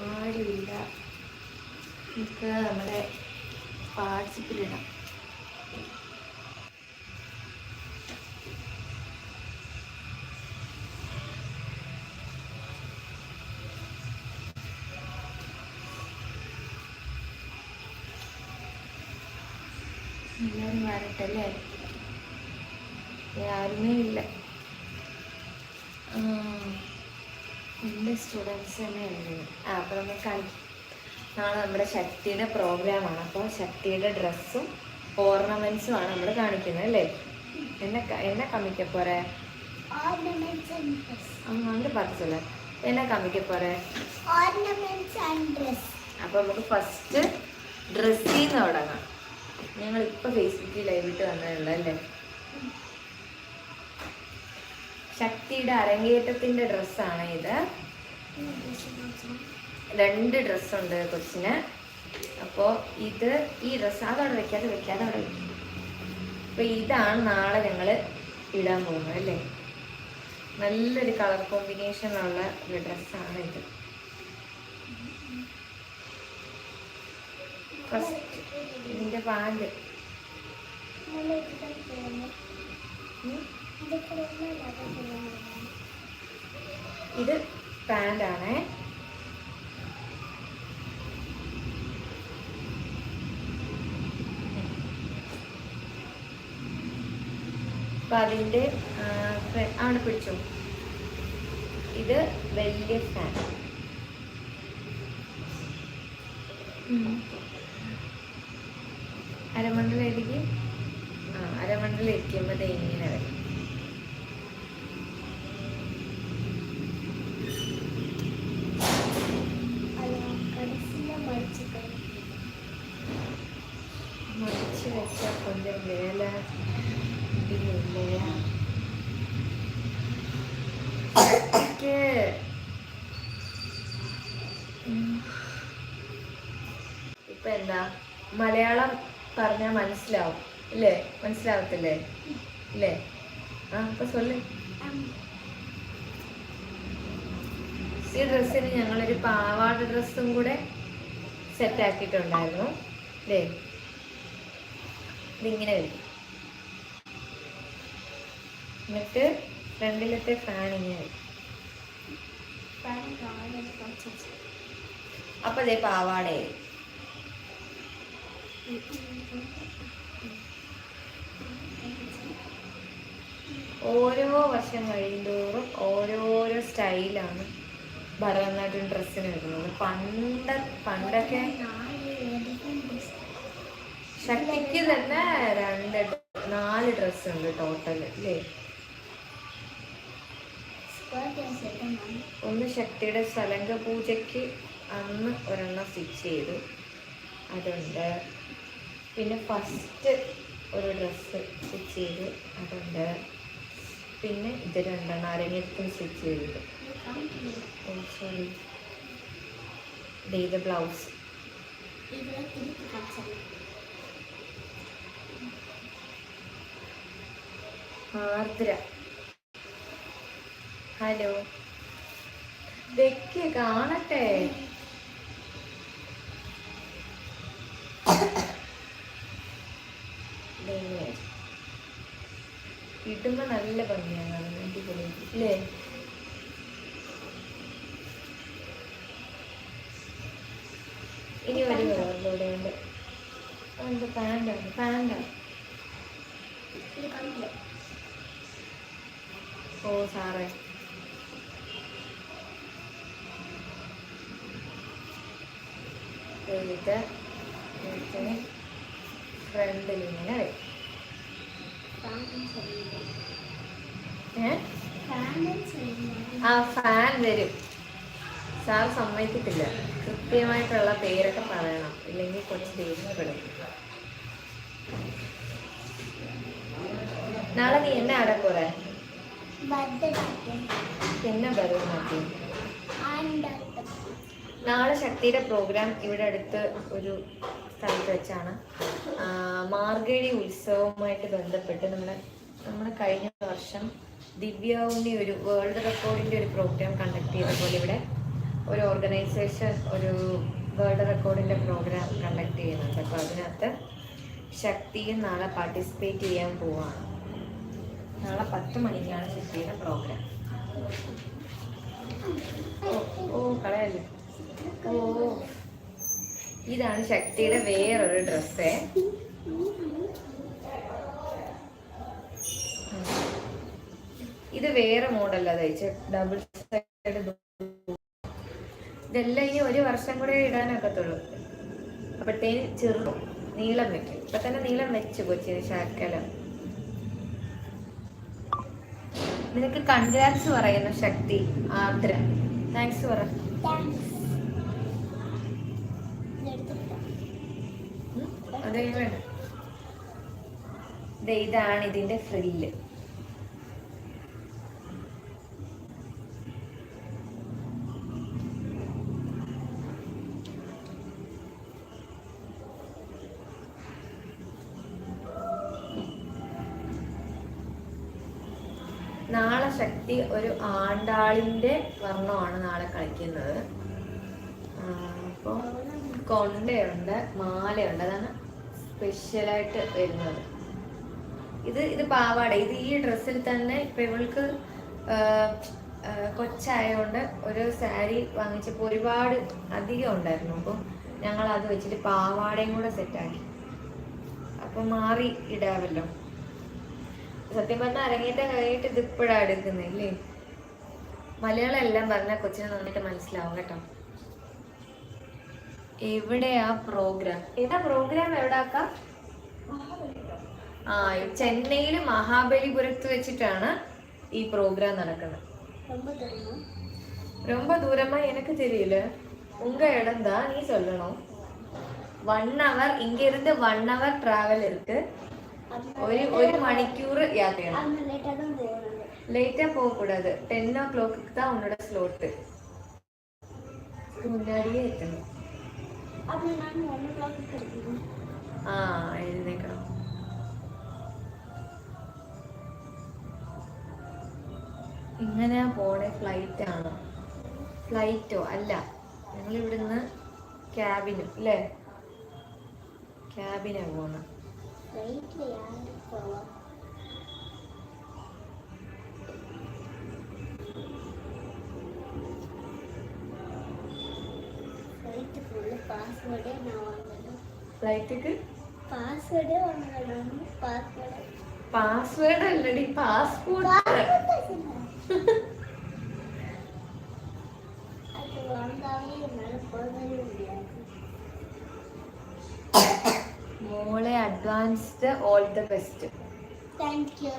ആരുമില്ല നമുക്ക് നമ്മുടെ വാട്സപ്പിലിടാം എല്ലാവരും വരട്ടല്ലേ ആരുമേ ഇല്ല. സ്റ്റുഡൻസ് തന്നെ ഉണ്ട് ആ അപ്പോൾ നമ്മൾ കാണിക്കും നാളെ നമ്മുടെ ശക്തിയുടെ പ്രോഗ്രാമാണ് അപ്പോൾ ശക്തിയുടെ ഡ്രസ്സും ഓർണമെൻസും ആണ് നമ്മൾ കാണിക്കുന്നത് അല്ലേ? എന്നെ എന്നെ കമ്മിക്ക പോരെ. അങ്ങനെ പറഞ്ഞില്ല എന്നെ കമ്മിക്ക പോരെ? അപ്പോൾ നമുക്ക് ഫസ്റ്റ് ഡ്രസ്സിൽ നിന്ന് തുടങ്ങാം. ഞങ്ങൾ ഇപ്പോൾ ഫേസ്ബുക്കിൽ ലൈവ് ഇട്ട് വന്നതുള്ള അല്ലേ? ശക്തിയുടെ അരങ്ങേറ്റത്തിന്റെ ഡ്രസ്സാണ് ഇത്. രണ്ട് ഡ്രസ്സുണ്ട് കൊച്ചിന്. അപ്പോൾ ഇത് ഈ ഡ്രസ്സ് അതവിടെ വെക്കാതെ വെക്കാതെ അവിടെ വെക്കും. അപ്പോൾ ഇതാണ് നാളെ ഞങ്ങൾ ഇടാൻ പോകുന്നത് അല്ലേ? നല്ലൊരു കളർ കോമ്പിനേഷനുള്ള ഒരു ഡ്രസ്സാണ് ഇത്. ഫസ്റ്റ് ഇതിന്റെ പാൽ ഇത് പാന്റാണേ അപ്പൊ അതിന്റെ ആണ് പിടിച്ചു. ഇത് വലിയ ഫാൻ അരമണ്ടലേക്ക് ആ അരമണ്ടലിരിക്കുമ്പോൾ ഇങ്ങനെ വരും. ഇപ്പൊ എന്താ? മലയാളം പറഞ്ഞാൽ മനസ്സിലാവും ഇല്ലേ മനസ്സിലാവത്തില്ലേ? ഇല്ലേ ആ അപ്പൊ സൊല്ല്. ഈ ഡ്രസ്സിന് ഞങ്ങളൊരു പാവാട ഡ്രസ്സും കൂടെ സെറ്റ് ആക്കിയിട്ടുണ്ടായിരുന്നു അല്ലേ? ഇതിങ്ങനെ വരും എന്നിട്ട് ഫ്രണ്ടിലത്തെ ഫാൻ ഇങ്ങനെ വരും. അപ്പൊ അതേ ഉം. ഓരോ വർഷം കഴിയുന്തോറും ഓരോരോ സ്റ്റൈലാണ് ഭരതനാട്യം ഡ്രസ്സിന് വരുന്നത് പണ്ട പണ്ടൊക്കെ. ശക്തിക്ക് തന്നെ രണ്ട് നാല് ഡ്രസ് ഉണ്ട് ടോട്ടൽ അല്ലേ ഒന്ന് ശക്തിയുടെ സലങ്ക പൂജയ്ക്ക് അന്ന് ഒരെണ്ണം സ്റ്റിച്ച് ചെയ്തു. അതുണ്ട്. പിന്നെ ഫസ്റ്റ് ഒരു ഡ്രസ്സ് സ്റ്റിച്ച് ചെയ്തു. അതുണ്ട്. പിന്നെ ഇത് രണ്ടെണ്ണം അരങ്ങേറ്റത്തിന് സ്റ്റിച്ച് ചെയ്തത് സോറി. ഇത് ബ്ലൗസ് ഇവിടെ തിരുത്തി കാണിച്ചത്. ആർദ്ര. ഹലോ. വെക്ക് കാണട്ടെ. കിട്ടുമ്പോ. ഇടുമ്പോ നല്ല ഭംഗിയാണ്. അടിപൊളി. അല്ലേ ഇനി ഒരു കളറിലൂടെ ഉണ്ട്. എന്ത് പാന്റാണ് പാന്റാണ്. ഓ സാറേ. ആ ഫാൻ വരും. സാർ സമ്മതിക്കത്തില്ല. കൃത്യമായിട്ടുള്ള പേരൊക്കെ പറയണം. ഇല്ലെങ്കിൽ കൊച്ചു ദേഷ്യപ്പെടും. നാളെ നീ എന്നെ ഭരതനാട്യം. പിന്നെ ഭരതനാട്യം ആണ്ടാട്ടം. നാളെ ശക്തിയുടെ പ്രോഗ്രാം ഇവിടെ അടുത്ത് ഒരു സ്ഥലത്ത് വെച്ചാണ് മാർഗഴി ഉത്സവവുമായിട്ട് ബന്ധപ്പെട്ട് നമ്മുടെ നമ്മുടെ കഴിഞ്ഞ വർഷം ദിവ്യ ഉണ്ണി ഒരു വേൾഡ് റെക്കോർഡിന്റെ ഒരു പ്രോഗ്രാം കണ്ടക്ട് ചെയ്ത പോലെ ഇവിടെ ഒരു ഓർഗനൈസേഷൻ ഒരു വേൾഡ് റെക്കോർഡിന്റെ പ്രോഗ്രാം കണ്ടക്ട് ചെയ്യുന്നുണ്ട് അപ്പോൾ അതിനകത്ത് ശക്തിയും നാളെ പാർട്ടിസിപ്പേറ്റ് ചെയ്യാൻ പോവാണ് നാളെ പത്ത് മണിക്കാണ് ശക്തിയുടെ പ്രോഗ്രാം ഓ ഓ കളയല്ലേ? ഓ ഇതാണ് ശക്തിയുടെ വേറൊരു ഡ്രസ്സേ ഇത് വേറെ മോഡല്ല തയ്ച്ച്. ഡബിൾ സൈഡ് ഇതെല്ലാം ഇനി ഒരു വർഷം കൂടെ ഇടാനൊക്കത്തുള്ളൂ. അപ്പോഴത്തേന് ചെറുതും നീളം വെക്കും. ഇപ്പൊ തന്നെ നീളം വെച്ചു കൊച്ചിന് ശാക്കലം നിനക്ക് കൺഗ്രാറ്റ്സ് പറയുന്നു ശക്തി ആർദ്ര. താങ്ക്സ് പറ. അത് വേണ്ട ദേ ഇതാണ് ഇതിന്റെ ഫ്രില്ല് ശക്തി ഒരു ആണ്ടാളിന്റെ വർണമാണ് നാളെ കളിക്കുന്നത്. അപ്പോൾ കൊണ്ടയുണ്ട് മാലയുണ്ട്. അതാണ് സ്പെഷ്യലായിട്ട് വരുന്നത്. ഇത് ഇത് പാവാട. ഇത് ഈ ഡ്രസ്സിൽ തന്നെ ഇപ്പൊ ഇവൾക്ക് കൊച്ചായതുകൊണ്ട് ഒരു സാരി വാങ്ങിച്ചപ്പോൾ ഒരുപാട് അധികം ഉണ്ടായിരുന്നു. അപ്പം ഞങ്ങൾ അത് വെച്ചിട്ട് പാവാടയും കൂടെ സെറ്റാക്കി. അപ്പം മാറി ഇടാമല്ലോ. സത്യം പറഞ്ഞാൽ അരങ്ങേറ്റം കഴിഞ്ഞിട്ട് ഇത് ഇപ്പോഴാണ് എടുക്കുന്നില്ലേ മലയാളം എല്ലാം പറഞ്ഞാൽ കൊച്ചിന് നന്നായിട്ട് മനസ്സിലാവും കേട്ടോ എവിടെയാ പ്രോഗ്രാം ഏതാ പ്രോഗ്രാം എവിടാക്കാം ആ ചെന്നൈയിൽ മഹാബലിപുരത്ത് വെച്ചിട്ടാണ് ഈ പ്രോഗ്രാം നടക്കുന്നത് ரொம்ப தெரியுமா ரொம்ப தூரமா எனக்கு தெரியல உங்க இடம் தான் நீ சொல்லணும் ஒன் ஹவர் இங்க இருந்து ஒன் ஹவர் டிராவல் இருக்கு ஒரு ஒரு மணிக்கூர் யாத்திரை அங்கே லேட்டாக தான் போகணும் லேட்டா போக கூடாது டென் ஓ கிளாக்கு தான் உன்னோட ஸ்லோட்டு முன்னாடியே எத்தணும் அப்படி நான் ஒன் ஓ கிளாக்கு கிடைக்கணும் ആ എഴുന്നേക്കണം ഇങ്ങനെ പോണേ ഫ്ലൈറ്റ് ആണോ ഫ്ലൈറ്റോ അല്ല ഞങ്ങൾ ഇവിടുന്ന് ക്യാബിനും അല്ലേ ക്യാബിനാ പോണം ஃப்ளைட்டில் யார் போவா ஃப்ளைட்டுக்கு உள்ள பாஸ்வேர்டே நான் வாங்கணும் ഫ്ലൈറ്റിക്ക് பாஸ்வேர்டே வாங்கணும் பாஸ்வேர்டு പാസ്വേഡ് അല്ലടി പാസ്പോർട്ട് அது வாங்காமே என்னால் போகவே മോളെ advanced all the best thank you.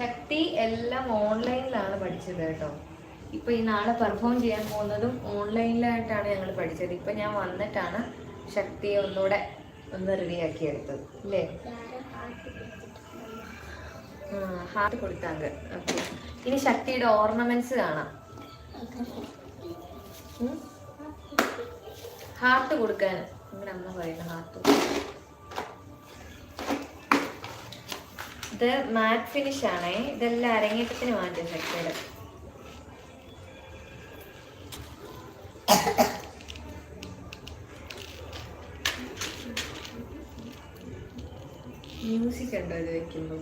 Shakti എല്ലാം ഓൺലൈനിലാണ് പഠിച്ചത് കേട്ടോ. ഇപ്പൊ ഈ നാളെ പെർഫോം ചെയ്യാൻ പോകുന്നതും ഓൺലൈനിലായിട്ടാണ് ഞങ്ങൾ പഠിച്ചത്. ഇപ്പൊ ഞാൻ വന്നിട്ടാണ് ശക്തിയെ ഒന്നുകൂടെ ഒന്ന് റെഡി ആക്കി എടുത്തത് അല്ലേ ഹാർട്ട് കൊടുത്താങ്ക്. ഓക്കെ ഇനി ശക്തിയുടെ ഓർണമെന്റ്സ് കാണാം. ഹാർട്ട് കൊടുക്കാൻ നിങ്ങളുടെ അമ്മ പറയുന്ന ഹാർട്ട് ഇത് മാറ്റ് ഫിനിഷ് ആണേ. ഇതെല്ലാം അരങ്ങേറ്റത്തിന് മാറ്റം ശക്തിയുടെ മ്യൂസിക് ഉണ്ടോ ഇത് വെക്കുമ്പോ?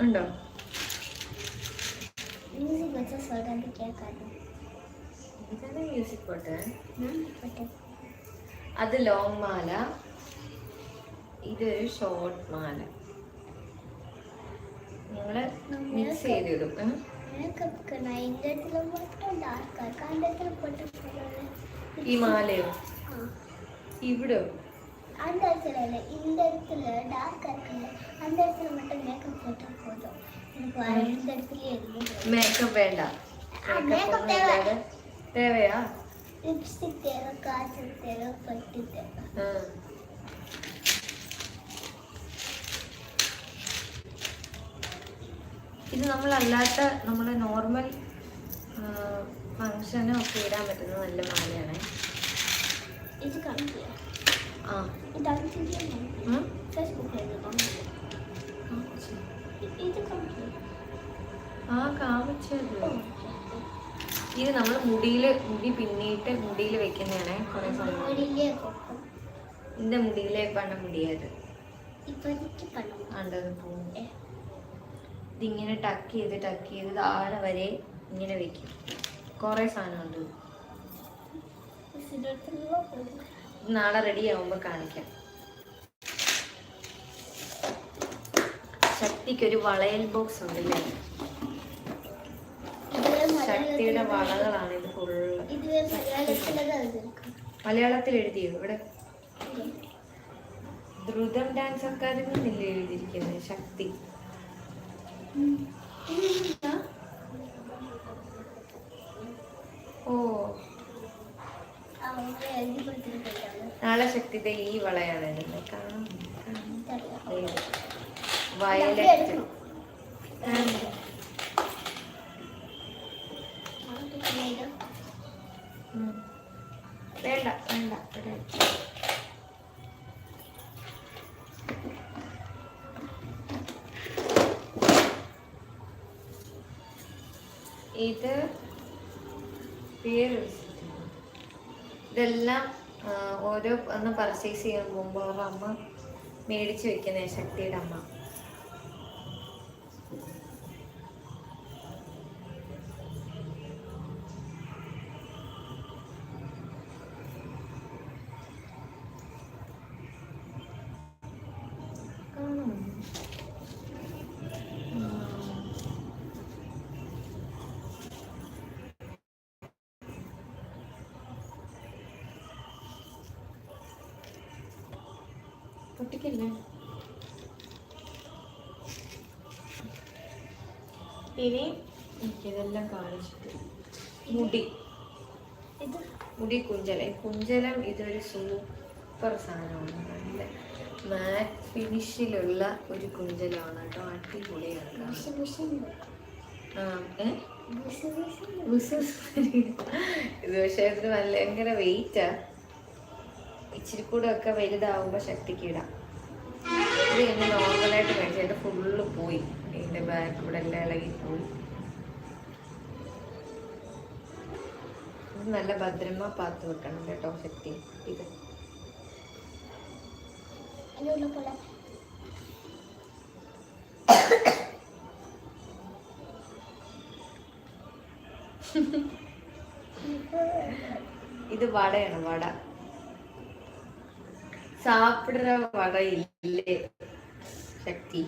ഉണ്ടോ? മ്യൂസിക് വെച്ചാൽ കേൾക്കാറുണ്ട് ഇതാണ് മ്യൂസിക് പോട്ടെ நான் போட்டேன் അത് ലോങ് മാല ഇതൊരു ഷോർട്ട് മാല നിങ്ങള് മിക്സ് ചെയ്തിടും ഉം. மேக்கப்புக்கு நான் இந்த இடத்துல மட்டும் டார்க்காக இருக்கு அந்த இடத்துல போட்டு போடுறேன். ഈ മാലയോ ஆ ഇവിടെ அந்த இடத்துல இல்லை இந்த இடத்துல டார்க்காக இருக்குல்ல அந்த இடத்துல மட்டும் மேக்கப் போட்டால் போதும் எனக்கு வேற எந்த இடத்துலயும் எதுவும் മേക്കപ്പ് വേണ്ട ആ, മേക്കപ്പ് makeup ഒന്നും தேவை. ഇല്ലാതെ തേവയാ லிப்ஸ்டிக் தேவை காய்ச்சல் தேவை பட்டு தேவை ഉം. ഇത് നമ്മളല്ലാത്ത നമ്മുടെ നോർമൽ ഫങ്ഷനും ഒക്കെ ഇടാൻ പറ്റുന്ന നല്ല മാലയാണ് இது காமிக்கல ആ இது அனுப்பிச்சு ഉം. ஃபேஸ்புக்கில் இது காமிக்கல ആ, ശരി. ഇത് നമ്മൾ മുടിയിൽ മുടി പിന്നിയിട്ട് മുടിയിൽ വെക്കുന്നതാണ് കുറെ സമയം. എന്റെ മുടിയിലെ പണ മുടിയത്. കണ്ടത് പോകും ഇതിങ്ങനെ ടക്ക് ചെയ്ത് ടക്ക് ചെയ്ത് താഴെ വരെ ഇങ്ങനെ വെക്കും. കുറെ സാധനമുണ്ട്. നാളെ റെഡി ആവുമ്പോൾ കാണിക്കാം. ശക്തിക്ക് ഒരു വളയൽ ബോക്സ് ഉണ്ടല്ലേ? ശക്തിയുടെ വളകളാണ് ഇത് ഫുള്ള് മലയാളത്തിൽ എഴുതിയോ? ഇവിടെ ദ്രുതം ഡാൻസ് അക്കാദമി എന്നല്ലേ എഴുതിയിരിക്കുന്നത് ശക്തി. ഓ. നാളെ ശക്തിയുടെ ഈ വളയാണ്. കാണാം വയലറ്റ്. വേണ്ട വേണ്ട. ഇത് പേര്. ഇതെല്ലാം ഓരോ ഒന്ന് പർച്ചേസ് ചെയ്യാൻ പോകുമ്പോൾ അവരുടെ അമ്മ മേടിച്ച് വെക്കുന്ന ശക്തിയുടെ അമ്മ പൊട്ടിക്കല്ലേ? ഇനി എനിക്കിതെല്ലാം കാണിച്ചിട്ട് മുടി. ഇത്? മുടി കുഞ്ചലം. കുഞ്ചലം ഇതൊരു സൂപ്പർ സാധനമാണ്. നല്ല മാറ്റ് ഫിനിഷിലുള്ള ഒരു കുഞ്ചലമാണ് കേട്ടോ. അടിപൊളിയാണ് ആ, ഏ? ഇത് പക്ഷേ ഇത് നല്ല ഭയങ്കര വെയിറ്റാ ഇച്ചിരി കൂടെ ഒക്കെ വലുതാവുമ്പോൾ ശക്തിക്ക് ഇടാം. ഇത് ഇന്ന് നോർമലായിട്ട് മേടിച്ചു എന്റെ ഫുള്ള് പോയി. എന്റെ ബാക്ക് ഇവിടെ എല്ലാം ഇളകി പോയി. ഇത് നല്ല ഭദ്രമ പാത്ത് വെക്കണം കേട്ടോ ശക്തി. ഇത്. ഇത് വടയാണ് വട. സാപ്പിടുற വട இல்லை சக்தி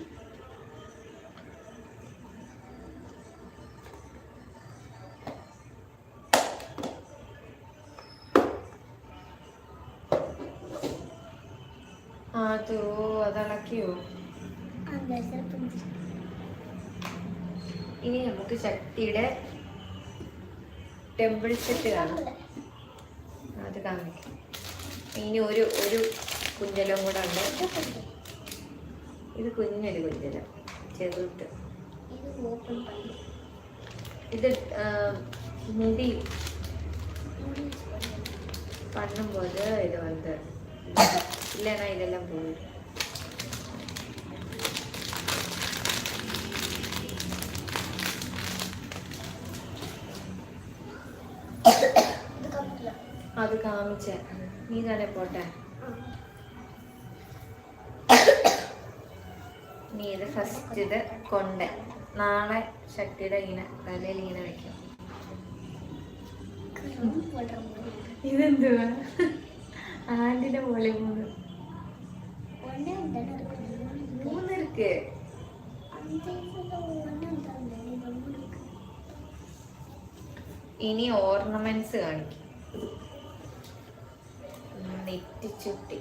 ഇനി നമുക്ക് ശക്തിയുടെ ടെമ്പിൾ സെറ്റ് കാണാം. അത് കാണിക്കാം. ഇനി ഒരു ഒരു കുഞ്ഞലും കൂടെ ഉണ്ട് ഇത് കുഞ്ഞൊരു കുഞ്ഞലം ചെറുത് ഇത് ഓപ്പൺ പണി ഇത് ആ, മുടി பண்ணும்போது இது வந்து இல்லைன்னா இதெல்லாம் போயிடும் ഇത് കപ്പില്ല அது காமிச்சேன் நீ தானே போட்ட നീ ഇത് ഫസ്റ്റ് ഇത് കൊണ്ട്. നാളെ ശക്തിയുടെ ഇങ്ങനെ തലയിൽ ഇങ്ങനെ വെക്കും. ഇതെന്തുവാ? ആന്റിന്റെ പോലെ മൂന്ന്. മൂന്നിരിക്ക്. ഇനി ഓർണമെന്റ്സ് കാണിക്കും. നെറ്റിച്ചുട്ടി.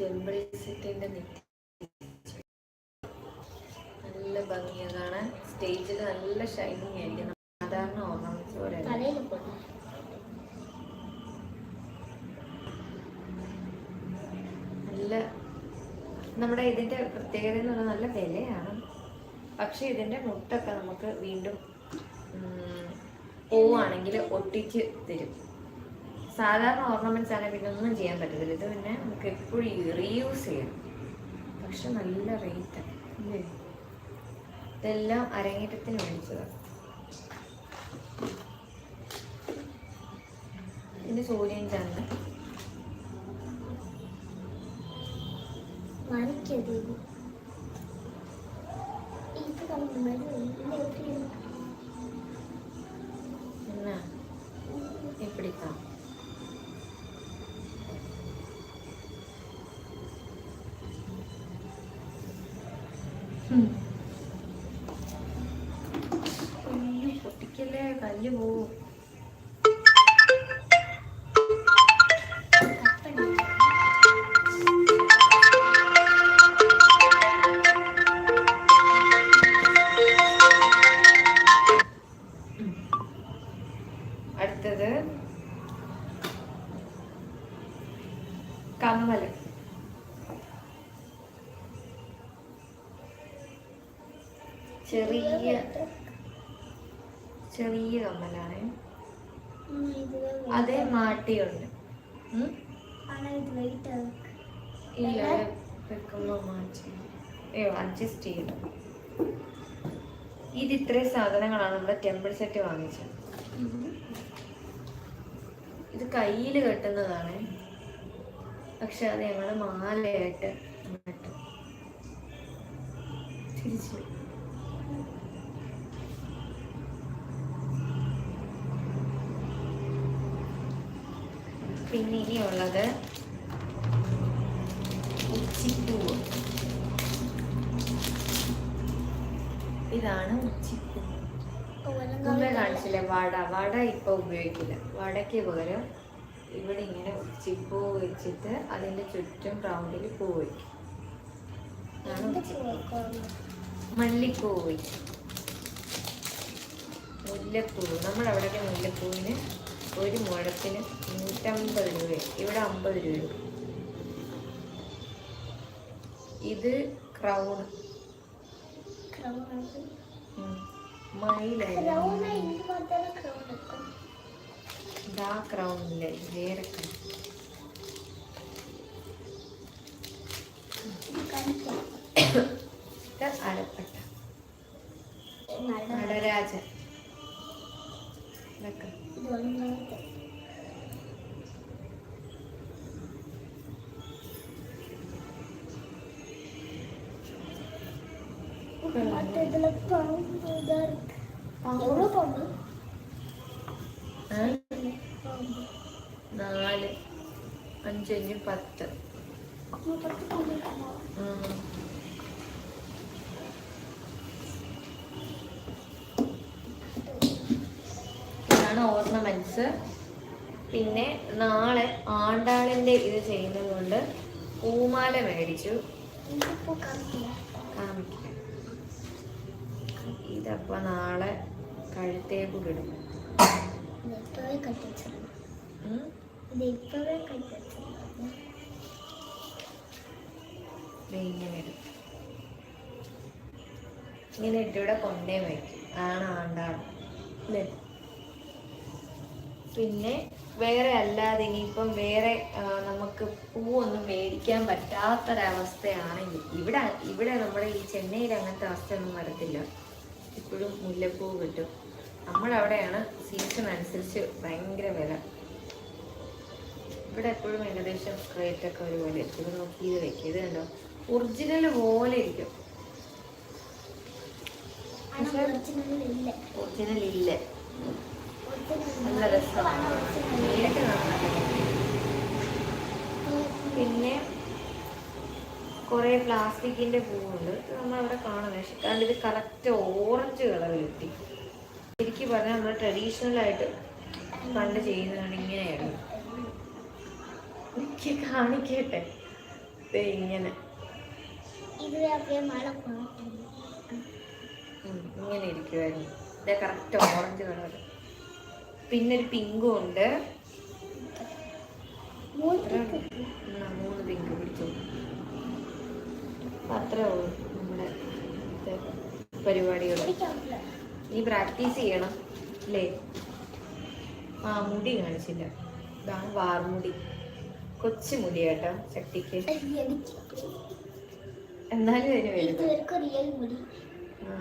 ടെമ്പിൾസിറ്റിന്റെ നല്ല ഭംഗിയാണ് കാണാൻ. സ്റ്റേജിൽ നല്ല ഷൈനിങ് ആയിരിക്കും. സാധാരണ ഓർണമെന്റ്സ് പോലെ നല്ല നമ്മുടെ ഇതിന്റെ പ്രത്യേകത എന്ന് പറഞ്ഞാൽ നല്ല വിലയാണ്. പക്ഷെ ഇതിന്റെ മുട്ടൊക്കെ നമുക്ക് വീണ്ടും പോവാണെങ്കിൽ ഒട്ടിച്ച് തരും. സാധാരണ ഓർണമെന്റ്സ് ആണെങ്കിൽ പിന്നെ ഒന്നും ചെയ്യാൻ പറ്റത്തില്ല. ഇത് പിന്നെ നമുക്ക് എപ്പോഴും റീയൂസ് ചെയ്യാം പക്ഷെ നല്ല റേറ്റ് അല്ലേ ഇതെല്ലാം അരങ്ങേറ്റത്തിന് മേടിച്ചതാണ് പിന്നെ സൂര്യൻ ചന്ദ്രൻ മറിക്കത് പൊട്ടിക്കല്ലേ കല്ല് പോവും അടുത്തത് കമ്മല് ചെറിയ ചെറിയ കമ്മലാണ്. അതെ മാട്ടിയുണ്ട്. മാറ്റി. അഡ്ജസ്റ്റ് ചെയ്യുന്നു ഇത് ഇത്രയും സാധനങ്ങളാണ് നമ്മുടെ ടെമ്പിൾ സെറ്റ് വാങ്ങിച്ചത്. ഇത് കയ്യിൽ കെട്ടുന്നതാണ്. പക്ഷെ അത് ഞങ്ങൾ മാലയായിട്ട് കെട്ടും തിരിച്ചു പിന്നെ ഇനിയുള്ളത് ഉച്ചിപ്പൂവ്. ഇതാണ് ഉച്ചിപ്പൂ മുമ്പേ കാണിച്ചില്ലേ? വട. വട ഇപ്പൊ ഉപയോഗിക്കില്ല. വടയ്ക്ക് പകരം ഇവിടെ ഇങ്ങനെ ഉച്ചിപ്പൂ വെച്ചിട്ട് അതിന്റെ ചുറ്റും റൗണ്ടിൽ പൂ വയ്ക്കും മല്ലിപ്പൂവ് വയ്ക്കും മുല്ലപ്പൂ നമ്മുടെ അവിടെയൊക്കെ മുല്ലപ്പൂവിന് ഒരു മുഴത്തിന് നൂറ്റമ്പത് രൂപ. ഇവിടെ അമ്പത് രൂപ ഇത് ക്രൗൺ ഇതാ. ഇത് അരപ്പട്ട നടരാജൻ. നാല് അഞ്ച് അഞ്ച് പത്ത്. പത്ത് ഇതാണ് ഓർണമെന്റ്സ്. പിന്നെ നാളെ ആണ്ടാളിന്റെ ഇത് ചെയ്യുന്നത് കൊണ്ട് പൂമാല മേടിച്ചു. ഇതപ്പൊ നാളെ കഴുത്തേക്ക് ഇടും. ഇങ്ങനെ ഇട്ടിവിടെ കൊണ്ടേ വയ്ക്കും. ആണ് ആണ്ടാണ് പിന്നെ വേറെ അല്ലാതെ ഇനിയിപ്പം വേറെ നമുക്ക് പൂവൊന്നും മേടിക്കാൻ പറ്റാത്തൊരവസ്ഥയാണെങ്കിൽ ഇവിടെ ഇവിടെ നമ്മുടെ ഈ ചെന്നൈയിൽ അങ്ങനത്തെ അവസ്ഥയൊന്നും വരത്തില്ല. ഇപ്പോഴും മുല്ലപ്പൂ കിട്ടും. നമ്മളവിടെയാണ് സീസൺ അനുസരിച്ച് ഭയങ്കര വില. ഇവിടെ എപ്പോഴും ഏകദേശം റേറ്റൊക്കെ ഒരുപോലെ ഇത് നോക്കി ഇത് വെക്കുക ഇത് കണ്ടോ? ഒറിജിനൽ പോലെ ഇരിക്കും. ഒറിജിനൽ ഇല്ല. നല്ല രസമാണ്. പിന്നെ കുറേ പ്ലാസ്റ്റിക്കിന്റെ പൂവുണ്ട്. നമ്മളവിടെ കാണുന്നത് പക്ഷെ കാരണം ഇത് കറക്റ്റ് ഓറഞ്ച് കളറിലെത്തി ശരിക്കും പറഞ്ഞാൽ നമ്മൾ ട്രഡീഷണൽ ആയിട്ട് പണ്ട് ചെയ്യുന്നതാണ് ഇങ്ങനെയായിരുന്നു എനിക്ക് കാണിക്കട്ടെ? ഇങ്ങനെ. ഇങ്ങനെ ഇരിക്കുമായിരുന്നു ഇത് കറക്റ്റ് ഓറഞ്ച് കളർ പിന്നെ ഒരു പിങ്കും ഉണ്ട്. മൂന്ന് പിങ്ക് പിടിച്ചു. അത്രേ ഉള്ളൂ നമ്മുടെ പരിപാടികൾ നീ പ്രാക്ടീസ് ചെയ്യണം അല്ലേ? ആ മുടി കാണിച്ചില്ല. ഇതാണ് വാർമുടി കൊച്ചു മുടി കേട്ടോ ശക്തിക്ക് എന്നാലും അതിന് വേണ്ടി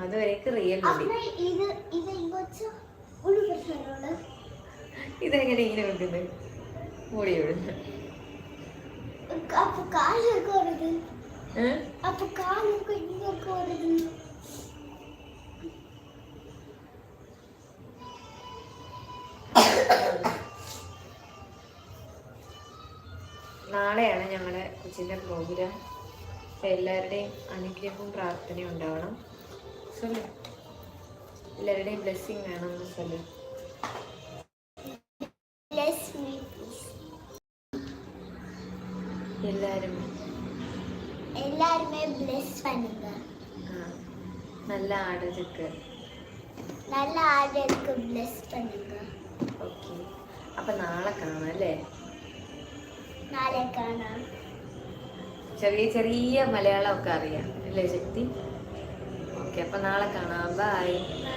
അതുവരേക്ക് റിയൽ മുടി. ഇതെങ്ങനെ ഇങ്ങനെ വെക്കുന്നത് മൂടി വിടുന്നു അപ്പൊ കാലൊക്കെ വരുത് ഏഹ് അപ്പൊ കാലൊക്കെ ഇങ്ങൊക്കെ നാളെയാണ് ഞങ്ങളുടെ കൊച്ചിന്റെ പ്രോഗ്രാം. എല്ലാവരുടെയും അനുഗ്രഹവും പ്രാർത്ഥനയും ഉണ്ടാവണം. സൊല്ലു എല്ലാവരുടെയും ബ്ലെസ്സിങ് വേണം സൊല്ലു எல்லாருமே bless பண்ணுங்க ആ, നല്ല ആടൊക്കെ நல்ல ஆர்டருக்கு bless பண்ணுங்க ഓക്കെ അപ്പം നാളെ കാണാം അല്ലേ நாளை காணாம் ചെറിയ ചെറിയ മലയാളമൊക്കെ അറിയാം അല്ലേ ശക്തി ഓക്കെ അപ്പം നാളെ കാണാം ബൈ Bye.